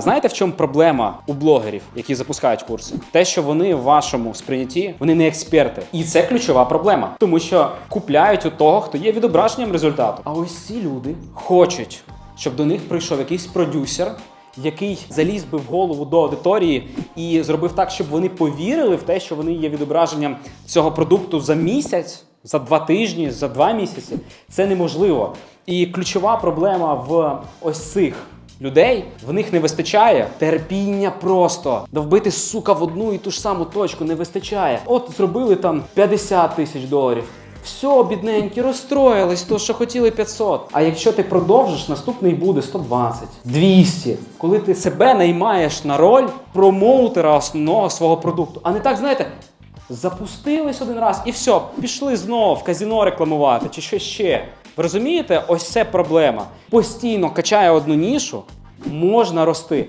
Знаєте, в чому проблема у блогерів, які запускають курси? Те, що вони в вашому сприйнятті, вони не експерти. І це ключова проблема, тому що купляють у того, хто є відображенням результату. А ось ці люди хочуть, щоб до них прийшов якийсь продюсер. Який заліз би в голову до аудиторії і зробив так, щоб вони повірили в те, що вони є відображенням цього продукту за місяць, за два тижні, за два місяці. Це неможливо. І ключова проблема в ось цих людей в них не вистачає терпіння просто. Довбити сука в одну і ту ж саму точку не вистачає. От зробили там 50 тисяч доларів. Все, бідненькі, розстроїлись, то що хотіли 500. А якщо ти продовжиш, наступний буде 120, 200. Коли ти себе наймаєш на роль промоутера основного свого продукту. А не так, знаєте, запустились один раз і все, пішли знову в казіно рекламувати чи що ще. Розумієте, ось це проблема. Постійно качає одну нішу, можна рости.